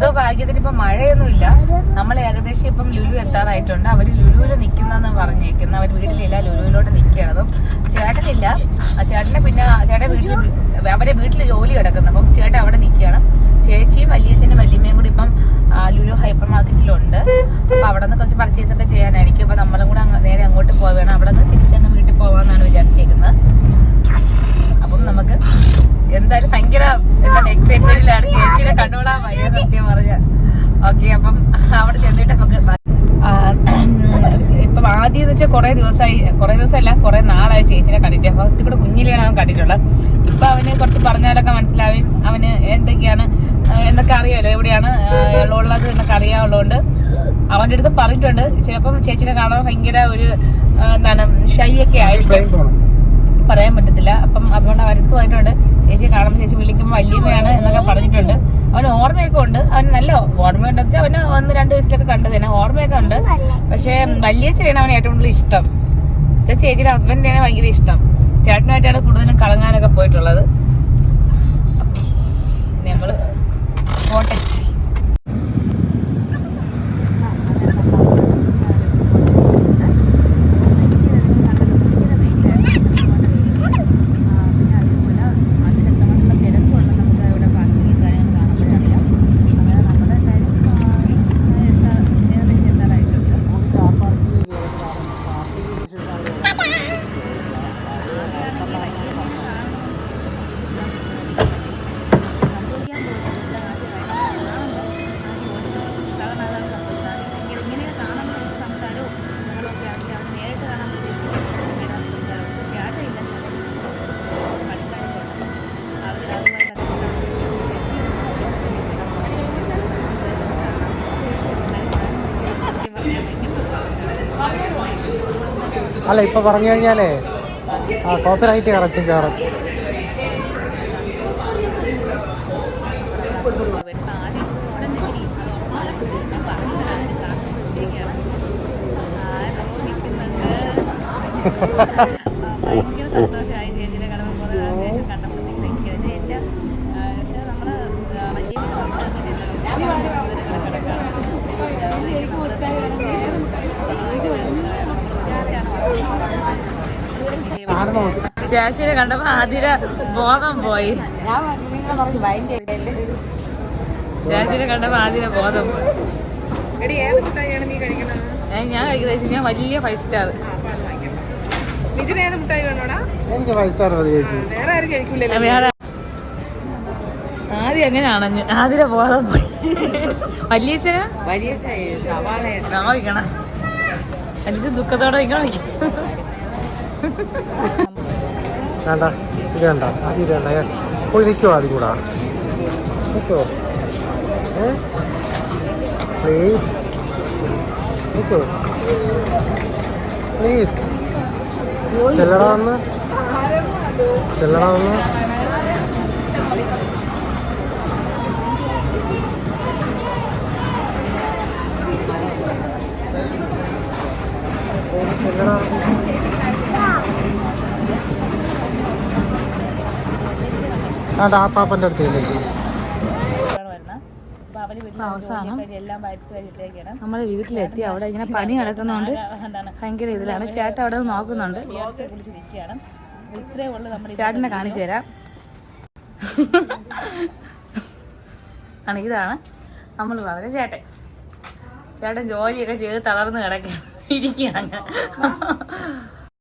എന്തോ ഭാഗ്യത്തിന് ഇപ്പൊ മഴയൊന്നുമില്ല. നമ്മൾ ഏകദേശം ഇപ്പം ലുലു എത്താറായിട്ടുണ്ട്. അവർ ലുലുവിൽ നിൽക്കുന്നെന്ന് പറഞ്ഞേക്കുന്ന. അവർ വീട്ടിലില്ല ലുലുവിലോട്ട് നിൽക്കുകയാണ് അതും ചേട്ടനില്ല. ചേട്ടനെ പിന്നെ ചേട്ടൻ വീട്ടിൽ അവരെ വീട്ടിൽ ജോലി കിടക്കുന്നു. അപ്പം ചേട്ടൻ അവിടെ നിൽക്കുകയാണ് ചേച്ചിയും വല്യച്ഛനും വല്യമ്മയും കൂടി ഇപ്പം ലുലു ഹൈപ്പർ മാർക്കറ്റിലുണ്ട് അപ്പൊ അവിടെ നിന്ന് കുറച്ച് പർച്ചേസ് ഒക്കെ ചെയ്യാനായിരിക്കും. അപ്പൊ നമ്മളും കൂടെ അങ്ങ് നേരെ അങ്ങോട്ട് പോവുകയാണ് അവിടെ നിന്ന് തിരിച്ചങ്ങ് വീട്ടിൽ പോവാന്നാണ് വിചാരിച്ചേക്കുന്നത് അപ്പം നമുക്ക് എന്തായാലും ഭയങ്കര എന്താണ് എക്സൈറ്റ്മെന്റിലാണ് ചേച്ചിനെ കണ്ടോളാൻ വയ്യ സത്യം പറഞ്ഞ ഓക്കെ അപ്പം അവിടെ ചെന്നിട്ട് നമുക്ക് ബ- ആ, ഇപ്പം ആദ്യം എന്ന് വെച്ചാൽ കുറേ ദിവസമായി കുറേ ദിവസമല്ല കുറെ നാളായി ചേച്ചിനെ കണ്ടിട്ട്. അപ്പൊ ഇത്തിരി കൂടെ കുഞ്ഞിലെയാണ് അവൻ കണ്ടിട്ടുള്ളത്. ഇപ്പൊ അവന് കുറച്ച് പറഞ്ഞാലൊക്കെ മനസ്സിലാവും അവന് എന്തൊക്കെയാണ് എന്നൊക്കെ അറിയാമല്ലോ എവിടെയാണ് ഉള്ളത് എന്നൊക്കെ അറിയാവുള്ളതുകൊണ്ട് അവന്റെ അടുത്ത് പറഞ്ഞിട്ടുണ്ട്. ചിലപ്പം ചേച്ചിനെ കാണാൻ ഭയങ്കര ഒരു എന്താണ് ഷൈ ഒക്കെ ആയിരിക്കും. പറയാൻ പറ്റത്തില്ല. അപ്പം അതുകൊണ്ട് അവന്റെ അടുത്ത് പറഞ്ഞിട്ടുണ്ട്. ചേച്ചി കാണുമ്പോൾ ചേച്ചി വിളിക്കുമ്പോൾ വല്യമ്മയാണ് എന്നൊക്കെ പറഞ്ഞിട്ടുണ്ട്. അവന് ഓർമ്മയൊക്കെ ഉണ്ട്. അവന് നല്ല വെച്ചാൽ അവന് ഒന്ന് രണ്ട് വയസ്സിലൊക്കെ കണ്ടത് തന്നെ. ഓർമ്മയൊക്കെ ഉണ്ട്. പക്ഷേ വലിയ അവന് ഏറ്റവും കൂടുതൽ ഇഷ്ടം. ചേച്ചി ചേച്ചിയുടെ ഹസ്ബൻഡിനെ ഭയങ്കര ഇഷ്ടം. ചേട്ടനുമായിട്ടാണ് കൂടുതലും കളങ്ങാനൊക്കെ പോയിട്ടുള്ളത്. അല്ല ഇപ്പൊ പറഞ്ഞു കഴിഞ്ഞാലേ ആ കോപ്പി റൈറ്റ് കറക്റ്റ് കയറും ഭയങ്കര സന്തോഷമായി ചേച്ചിയുടെ കടമ പോലെ ശേഷം കണ്ടപ്പോഴത്തേക്ക് ഭയങ്കര പക്ഷേ എന്റെ വെച്ചാൽ നമ്മൾ വലിയ ചേച്ചിനെ കണ്ടപ്പോ ആതിര ബോധം പോയി. ചേച്ചിനെ കണ്ടപ്പോ ആതിര ബോധം പോയി. ഞാൻ കഴിക്കുന്ന കഴിക്കുന്നത് ഞാൻ വലിയ ഫൈവ് സ്റ്റാർ ആദ്യം എങ്ങനെയാണ് ആദ്യ ബോധം പോയി. വലിയച്ഛനാ? വലിയ വലിയ ദുഃഖത്തോടെ ഇങ്ങനെ വയ്ക്കും വേണ്ട ഇത് വേണ്ട അത് ഇത് വേണ്ട പോയി നിൽക്കുമോ അതും കൂടാ. നിൽക്കുമോ ഏ? പ്ലീസ്. നിൽക്കുമോ പ്ലീസ്. ചെല്ലടാ ഒന്ന്. ചെല്ലടാ ഒന്ന്. ചെല്ലടാ. ആ പാപ്പന്റെ അടുത്തേക്ക് അവസാനം നമ്മളെ വീട്ടിലെത്തി. അവിടെ ഇങ്ങനെ പണി നടക്കുന്നതുകൊണ്ട് ഭയങ്കര ഇതിലാണ്. ചേട്ടൻ അവിടെ നോക്കുന്നുണ്ട്. ചേട്ടനെ കാണിച്ചു തരാം. ആണ് ഇതാണ് നമ്മൾ പറഞ്ഞ ചേട്ടൻ. ചേട്ടൻ ജോലിയൊക്കെ ചെയ്ത് തളർന്ന് കിടക്കാൻ ഇരിക്കുകയാണ്.